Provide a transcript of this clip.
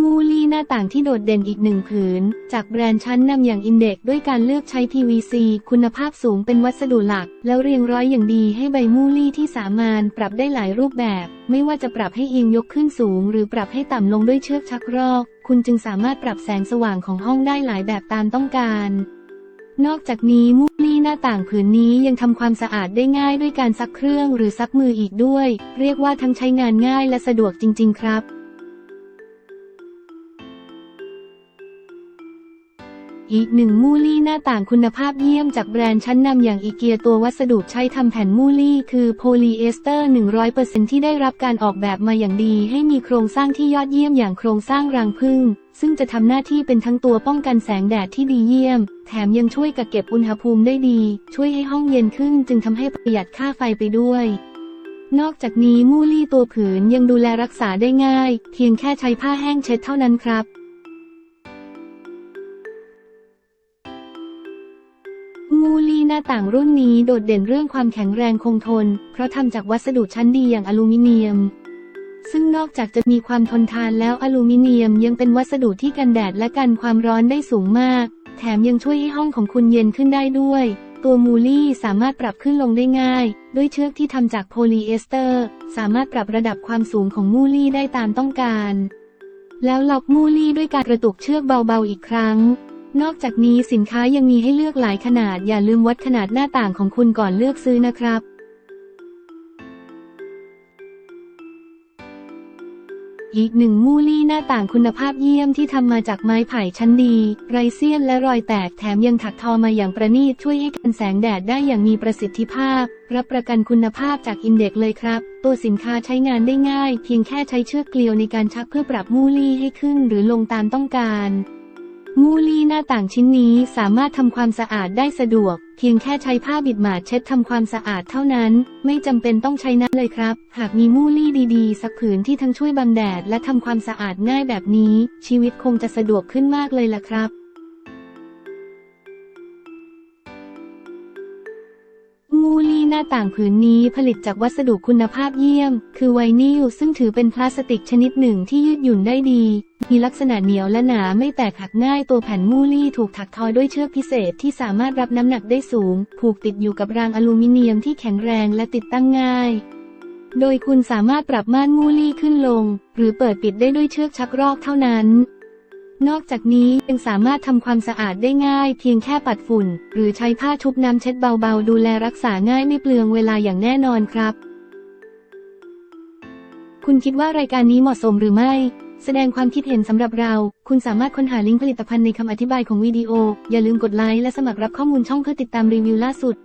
มูลี่หน้าต่างที่โดดเด่นอีกหนึ่งผืน จากแบรนด์ชั้นนำอย่างอินเด็กด้วยการเลือกใช้ PVC คุณภาพสูงเป็นวัสดุหลัก แล้วเรียงร้อยอย่างดีให้ใบมูลี่ที่สามารถปรับได้หลายรูปแบบ ไม่ว่าจะปรับให้เอียงยกขึ้นสูง หรือปรับให้ต่ำลงด้วยเชือกชักรอก คุณจึงสามารถปรับแสงสว่างของห้องได้หลายแบบตามต้องการนอกจากนี้มูลี่หน้าต่างผืนนี้ยังทำความสะอาดได้ง่ายด้วยการซักเครื่องหรือซักมืออีกด้วย เรียกว่าทั้งใช้งานง่ายและสะดวกจริง ๆ ครับ อีกหนึ่งมูลี่หน้าต่างคุณภาพเยี่ยมจากแบรนด์ชั้นนำอย่างอีเกียตัววัสดุใช้ทำแผ่นมูลี่คือโพลีเอสเตอร์ 100%ที่ได้รับการออกแบบมาอย่างดีให้มีโครงสร้างที่ยอดเยี่ยมอย่างโครงสร้างรังผึ้งซึ่งจะทำหน้าที่เป็นทั้งตัวป้องกันแสงแดดที่ดีเยี่ยม แถมยังช่วยกักเก็บอุณหภูมิได้ดี ช่วยให้ห้องเย็นขึ้นจึงทำให้ประหยัดค่าไฟไปด้วยนอกจากนี้มูลี่ตัวผืนยังดูแลรักษาได้ง่าย เพียงแค่ใช้ผ้าแห้งเช็ดเท่านั้นครับ น้าต่างรุ่นนี้โดดเด่นเรื่องความแข็งแรงคงทน เพราะทำจากวัสดุชั้นดีอย่างอลูมิเนียม ซึ่งนอกจากจะมีความทนทานแล้วอลูมิเนียมยังเป็นวัสดุที่กันแดดและกันความร้อนได้สูงมาก แถมยังช่วยให้ห้องของคุณเย็นขึ้นได้ด้วย ตัวมูลี่สามารถปรับขึ้นลงได้ง่าย ด้วยเชือกที่ทำจากโพลีเอสเตอร์ สามารถปรับระดับความสูงของมูลี่ได้ตามต้องการ แล้วล็อกมูลี่ด้วยการกระตุกเชือกเบาๆอีกครั้ง นอกจากนี้สินค้ายังมีให้เลือกหลายขนาด อย่าลืมวัดขนาดหน้าต่างของคุณก่อนเลือกซื้อนะครับ อีกหนึ่งมูลี่หน้าต่างคุณภาพเยี่ยมที่ทำมาจากไม้ไผ่ชั้นดี ไรเซียนและรอยแตกแถมยังถักทอมาอย่างประณีตช่วยให้กันแสงแดดได้อย่างมีประสิทธิภาพ รับประกันคุณภาพจากอินเด็กเลยครับ ตัวสินค้าใช้งานได้ง่าย เพียงแค่ใช้เชือกเกลียวในการชักเพื่อปรับมูลี่ให้ขึ้นหรือลงตามต้องการ มูลี่หน้าต่างชิ้นนี้สามารถทำความสะอาดได้สะดวก เพียงแค่ใช้ผ้าบิดหมาดเช็ดทำความสะอาดเท่านั้น ไม่จำเป็นต้องใช้น้ำเลยครับ หากมีมูลี่ดีๆ สักผืนที่ทั้งช่วยบังแดดและทำความสะอาดง่ายแบบนี้ ชีวิตคงจะสะดวกขึ้นมากเลยล่ะครับ ต่างผืนนี้ผลิตจากวัสดุคุณภาพเยี่ยม คือไวนิลซึ่งถือเป็นพลาสติกชนิดหนึ่งที่ยืดหยุ่นได้ดี มีลักษณะเหนียวและหนาไม่แตกหักง่ายตัวแผ่นมูลี่ถูกถักทอด้วยเชือกพิเศษที่สามารถรับน้ำหนักได้สูง ผูกติดอยู่กับรางอลูมิเนียมที่แข็งแรงและติดตั้งง่ายโดยคุณสามารถปรับม่านมูลี่ขึ้นลง หรือเปิดปิดได้ด้วยเชือกชักรอกเท่านั้น นอกจากนี้ยังสามารถทำความสะอาดได้ง่ายเพียงแค่ปัดฝุ่น หรือใช้ผ้าชุบน้ำเช็ดเบาๆ ดูแลรักษาง่ายไม่เปลืองเวลาอย่างแน่นอนครับ คุณคิดว่ารายการนี้เหมาะสมหรือไม่ แสดงความคิดเห็นสำหรับเรา คุณสามารถค้นหาลิงก์ผลิตภัณฑ์ในคำอธิบายของวิดีโอ อย่าลืมกดไลค์และสมัครรับข้อมูลช่องเพื่อติดตามรีวิวล่าสุด